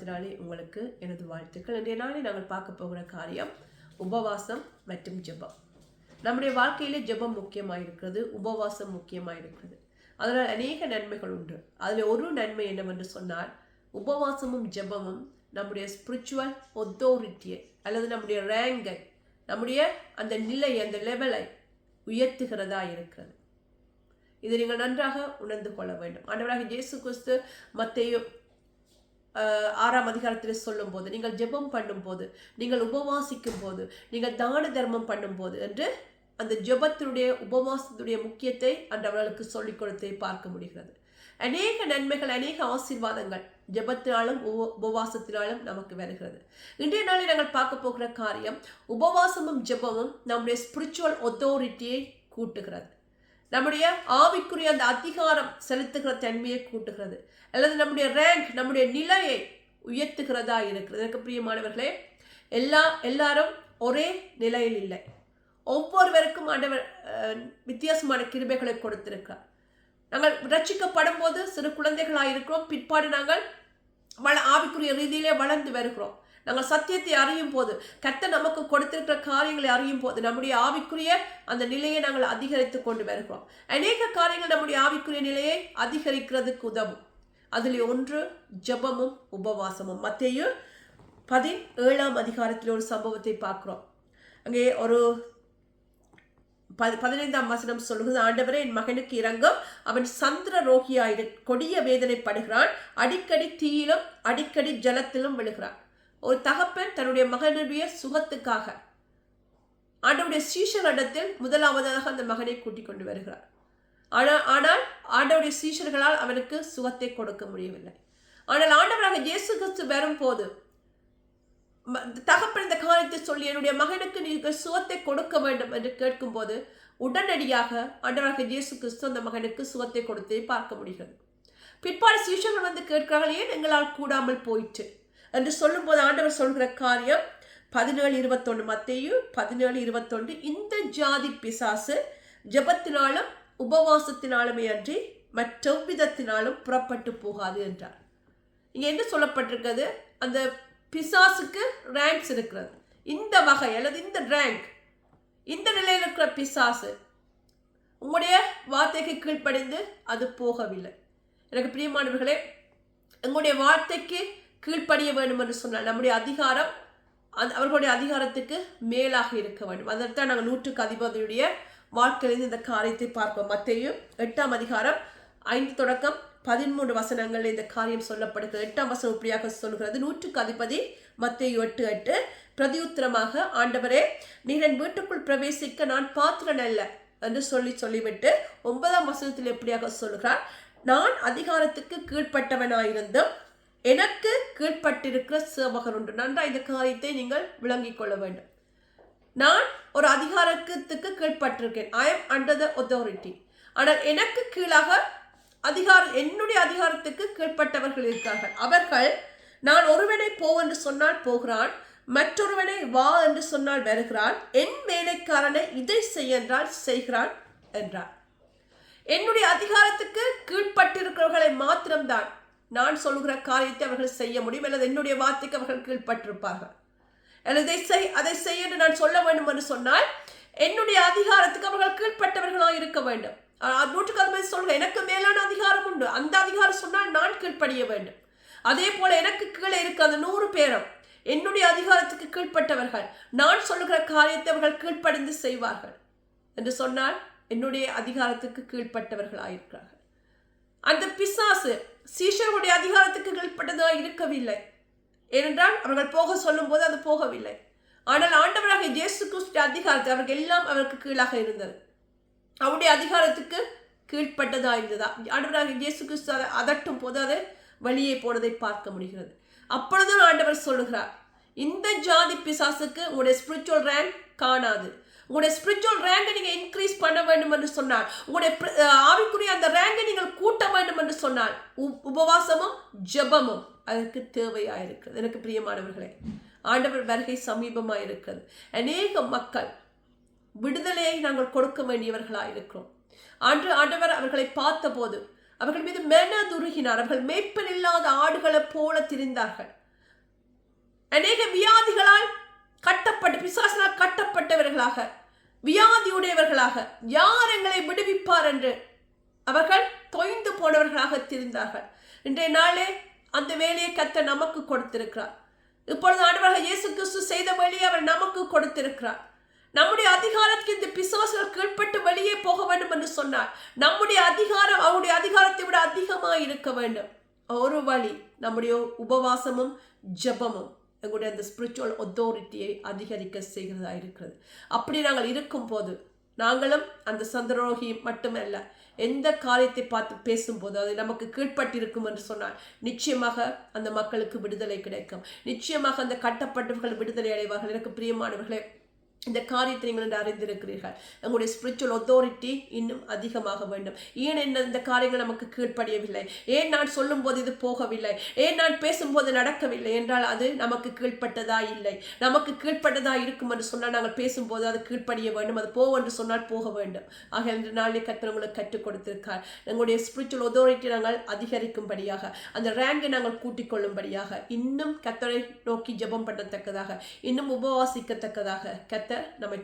நாமத்தினாலே உங்களுக்கு எனது வாழ்த்துக்கள். இன்றைய நாளை நாங்கள் பார்க்க போகிற காரியம் உபவாசம் மற்றும் ஜெபம். நம்முடைய வாழ்க்கையிலே ஜெபம் முக்கியமாக இருக்கிறது உபவாசம் முக்கியமாக இருக்கிறது அதனால் அநேக நன்மைகள் உண்டு. அதில் ஒரு நன்மை என்னவென்று சொன்னால் உபவாசமும் ஜெபமும் நம்முடைய ஸ்பிரிச்சுவல் ஒத்தோரிட்டியை அல்லது நம்முடைய ரேங்கை நம்முடைய அந்த நிலை அந்த லெவலை உயர்த்துகிறதா இருக்கிறது. இதை நீங்கள் நன்றாக உணர்ந்து கொள்ள வேண்டும். ஆண்டவராக இயேசு கிறிஸ்து மத்தேயு ஆறாம் அதிகாரத்தில் சொல்லும்போது நீங்கள் ஜெபம் பண்ணும்போது நீங்கள் உபவாசிக்கும் போது நீங்கள் தான தர்மம் பண்ணும்போது என்று அந்த ஜெபத்தினுடைய உபவாசத்துடைய முக்கியத்தை அன்றவர்களுக்கு சொல்லிக் கொடுத்தே பார்க்க முடிகிறது. அநேக நன்மைகள் அநேக ஆசீர்வாதங்கள் ஜெபத்தினாலும் உப- உபவாசத்தினாலும் நமக்கு வருகிறது. இன்றைய நாளில் நாங்கள் பார்க்க போகிற காரியம் உபவாசமும் ஜெபமும் நம்முடைய ஸ்பிரிச்சுவல் ஒத்தாரிட்டியை கூட்டுகிறது. நம்முடைய ஆவிக்குரிய அந்த அதிகாரம் செலுத்துகிற தன்மையை கூட்டுகிறது. அல்லது நம்முடைய ரேங்க் நம்முடைய நிலையை உயர்த்துகிறதா இருக்கிறது. எனக்கு பிரியமானவர்களே எல்லா எல்லாரும் ஒரே நிலையில் இல்லை. ஒவ்வொருவருக்கும் ஆண்டவர் வித்தியாசமான கிருபைகளை கொடுத்திருக்கிறார். நாங்கள் ரட்சிக்கப்படும் போது சிறு குழந்தைகளாக இருக்கிறோம் பிற்பாடு நாங்கள் வள ஆவிக்குரிய ரீதியிலே வளர்ந்து வருகிறோம். நாங்கள் சத்தியத்தை அறியும் போது கர்த்தர் நமக்கு கொடுத்திருக்கிற காரியங்களை அறியும் போது நம்முடைய ஆவிக்குரிய அந்த நிலையை நாங்கள் அதிகரித்து கொண்டு வருகிறோம். அநேக காரியங்கள் நம்முடைய ஆவிக்குரிய நிலையை அதிகரிக்கிறதுக்கு உதவும். அதில் ஒன்று ஜெபமும் உபவாசமும். மத்தேயு பதினேழாம் அதிகாரத்தில் ஒரு சம்பவத்தை பார்க்குறோம். அங்கே ஒரு ப- பதினைந்தாம் வசனம் சொல்லுகிறது ஆண்டவரே என் மகனுக்கு இறங்கும் அவன் சந்திர ரோகியாயிட கொடிய வேதனைப்படுகிறான். அடிக்கடி தீயிலும் அடிக்கடி ஜலத்திலும் விழுகிறான். ஒரு தகப்பன் தன்னுடைய மகனுடைய சுகத்துக்காக ஆண்டவுடைய சீஷரிடத்தில் முதலாவதாக அந்த மகனை கூட்டிக் கொண்டு வருகிறார். ஆனால் ஆனால் ஆண்டவுடைய சீஷர்களால் அவனுக்கு சுகத்தை கொடுக்க முடியவில்லை. ஆனால் ஆண்டவராக இயேசு கிறிஸ்து வரும்போது தகப்பன் இந்த காரியத்தை சொல்லி என்னுடைய மகனுக்கு நீங்கள் சுகத்தை கொடுக்க வேண்டும் என்று கேட்கும்போது உடனடியாக ஆண்டவராக இயேசு கிறிஸ்து அந்த மகனுக்கு சுகத்தை கொடுத்ததை பார்க்க முடிகிறது. பிற்பாடு சீஷர்கள் வந்து கேட்கிறார்கள் ஏன் எங்களால் கூடாமல் போயிட்டு என்று சொல்லும்போது ஆண்டவர் சொல்கிற காரியம் பதினேழு இருபத்தொன்று மத்தையும் பதினேழு இருபத்தொன்று இந்த ஜாதி பிசாசு ஜெபத்தினாலும் உபவாசத்தினாலுமே அன்றி மற்றெவ்விதத்தினாலும் புறப்பட்டு போகாது என்றார். இங்கே என்ன சொல்லப்பட்டிருக்கிறது? அந்த பிசாசுக்கு ரேங்க்ஸ் இருக்கிறது. இந்த வகை அல்லது இந்த ரேங்க் இந்த நிலையில் இருக்கிற பிசாசு உங்களுடைய வார்த்தைக்கு கீழ்ப்படைந்து அது போகவில்லை. எனக்கு பிரியமானவர்களே எங்களுடைய வார்த்தைக்கு கீழ்ப்படிய வேண்டும் என்று சொன்னால் நம்முடைய அதிகாரம் அந் அவர்களுடைய அதிகாரத்துக்கு மேலாக இருக்க வேண்டும். அதைத்தான் நாங்கள் நூற்றுக்கு அதிபதியுடைய வாழ்க்கையிலிருந்து இந்த காரியத்தை பார்ப்போம். மத்தையும் எட்டாம் அதிகாரம் ஐந்து தொடக்கம் பதிமூன்று வசனங்களில் இந்த காரியம் சொல்லப்படுகிறது. எட்டாம் வசனம் இப்படியாக சொல்கிறது. நூற்றுக்கு அதிபதி மத்திய எட்டு எட்டு. பிரதியுத்தரமாக ஆண்டவரே நீர் என் வீட்டுக்குள் பிரவேசிக்க நான் பாத்திரன் அல்ல என்று சொல்லி சொல்லிவிட்டு ஒன்பதாம் வசனத்தில் எப்படியாக சொல்கிறார். நான் அதிகாரத்துக்கு கீழ்ப்பட்டவனாயிருந்தும் எனக்கு கீழ்பட்டிருக்கிற சேவகர் உண்டு. நன்றா இந்த காரியத்தை நீங்கள் விளங்கிக் கொள்ள வேண்டும். நான் ஒரு அதிகாரத்துக்கு கீழ்பட்டிருக்கேன் I am under the authority. ஆனால் எனக்கு கீழாக அதிகார என்னுடைய அதிகாரத்துக்கு கீழ்பட்டவர்கள் இருக்கார்கள். அவர்கள் நான் ஒருவனை போ என்று சொன்னால் போகிறான் மற்றொருவனை வா என்று சொன்னால் வருகிறான் என் வேலைக்காரனை இதை செய்ய என்றால் செய்கிறான் என்றார். என்னுடைய அதிகாரத்துக்கு கீழ்பட்டிருக்கிறவர்களை மாத்திரம்தான். நான் சொல்லுகிற காரியத்தை அவர்கள் செய்ய முடியும் அல்லது என்னுடைய வார்த்தைக்கு அவர்கள் கீழ்ப்பட்டிருப்பார்கள். அல்லது செய் அதை செய் என்று நான் சொல்ல வேண்டும் என்று சொன்னால் என்னுடைய அதிகாரத்துக்கு அவர்கள் கீழ்ப்பட்டவர்களாக இருக்க வேண்டும். ஆஹ் நூற்றுக்கு அறுபது எனக்கு மேலான அதிகாரம் உண்டு. அந்த அதிகாரம் சொன்னால் நான் கீழ்ப்படிய வேண்டும். அதே போல எனக்கு கீழே இருக்க அந்த நூறு பேரும் என்னுடைய அதிகாரத்துக்கு கீழ்ப்பட்டவர்கள். நான் சொல்லுகிற காரியத்தை அவர்கள் கீழ்ப்படிந்து செய்வார்கள். என்று சொன்னால் என்னுடைய அதிகாரத்துக்கு கீழ்ப்பட்டவர்களாயிருக்கிறார்கள். அந்த பிசாசு சீஷருடைய அதிகாரத்துக்கு கீழ்ப்பட்டதாக இருக்கவில்லை. ஏனென்றால் அவர்கள் போக சொல்லும்போது அது போகவில்லை. ஆனால் ஆண்டவராக இயேசு கிறிஸ்துடைய அதிகாரத்தை அவர்கள் எல்லாம் அவருக்கு கீழாக இருந்தது. அவருடைய அதிகாரத்துக்கு கீழ்ப்பட்டதாக இருந்ததா? ஆண்டவராக இயேசு கிறிஸ்து அதை அதட்டும் போது அது வழியே போனதை பார்க்க முடிகிறது. அப்பொழுதும் ஆண்டவர் சொல்லுகிறார் இந்த ஜாதி பிசாசுக்கு உங்களுடைய ஸ்பிரிச்சுவல் ரேங்க் காணாது. உங்களுடைய ஸ்பிரிச்சுவல் ரேங்கை நீங்கள் இன்க்ரீஸ் பண்ண வேண்டும் என்று சொன்னார் உங்களுடைய ஆவிக்குரிய அந்த ரேங்கை நீங்கள் கூட்ட வேண்டும் என்று சொன்னார். உ- உபவாசமும் ஜெபமும் அதற்கு தேவையாக இருக்கிறது எனக்கு பிரியமானவர்களே ஆண்டவர் வருகை சமீபமாக இருக்கிறது அநேக மக்கள் விடுதலையை நாங்கள் கொடுக்க வேண்டியவர்களாக இருக்கிறோம் ஆண்டு ஆண்டவர் அவர்களை பார்த்தபோது அவர்கள் மீது மெனதுருகினார் அவர்கள் மேய்ப்பன் இல்லாத ஆடுகளைப் போல திரிந்தார்கள். அநேக வியாதிகளால் கட்டப்பட்டு பிசாசினால் கட்டப்பட்டவர்களாக வியாதியுடையவர்களாக யார் எங்களை விடுவிப்பார் என்று அவர்கள் தொய்ந்து போனவர்களாக திரிந்தார்கள். இன்றைய நாளே அந்த வேலையை கத்த நமக்கு கொடுத்திருக்கிறார். இப்பொழுது ஆண்டவராக இயேசு கிறிஸ்து செய்த வழியை அவர் நமக்கு கொடுத்திருக்கிறார். நம்முடைய அதிகாரத்துக்கு இந்த பிசாசுகள் கீழ்பட்டு வெளியே போக வேண்டும் என்று சொன்னார். நம்முடைய அதிகாரம் அவருடைய அதிகாரத்தை விட அதிகமாக இருக்க வேண்டும். ஒரு வழி நம்முடைய உபவாசமும் ஜெபமும். எங்களுடைய அந்த ஸ்பிரிச்சுவல் ஒத்தோரிட்டியை அதிகரிக்க செய்கிறதா இருக்கிறது அப்படி நாங்கள் இருக்கும்போது நாங்களும் அந்த சந்திரோகி மட்டுமல்ல எந்த காரியத்தை பார்த்து பேசும்போது அது நமக்கு கீழ்ப்பட்டிருக்கும் என்று சொன்னால் நிச்சயமாக அந்த மக்களுக்கு விடுதலை கிடைக்கும். நிச்சயமாக அந்த கட்டப்பட்டவர்கள் விடுதலை அடைவார்கள். எனக்கு பிரியமானவர்களே இந்த காரியத்தை நீங்கள் அறிந்திருக்கிறீர்கள். எங்களுடைய ஸ்பிரிச்சுவல் ஒத்தாரிட்டி இன்னும் அதிகமாக வேண்டும். ஏன் என்ன இந்த காரியங்கள் நமக்கு கீழ்ப்படியவில்லை? ஏன் நான் சொல்லும்போது இது போகவில்லை? ஏன் நான் பேசும்போது நடக்கவில்லை என்றால் அது நமக்கு கீழ்ப்பட்டதா இல்லை. நமக்கு கீழ்ப்பட்டதா இருக்கும் என்று சொன்னால் நாங்கள் பேசும்போது அது கீழ்ப்படிய வேண்டும். அது போ என்று சொன்னால் போக வேண்டும். ஆக இன்று நாளை கத்தர் உங்களுக்கு கற்றுக் கொடுத்திருக்கார். எங்களுடைய ஸ்பிரிச்சுவல் ஒத்தாரிட்டி நாங்கள் அதிகரிக்கும்படியாக அந்த ரேங்கை நாங்கள் கூட்டிக் கொள்ளும்படியாக இன்னும் கத்தரை நோக்கி ஜெபம் பண்ணத்தக்கதாக இன்னும் உபவாசிக்கத்தக்கதாக கத்த meta, da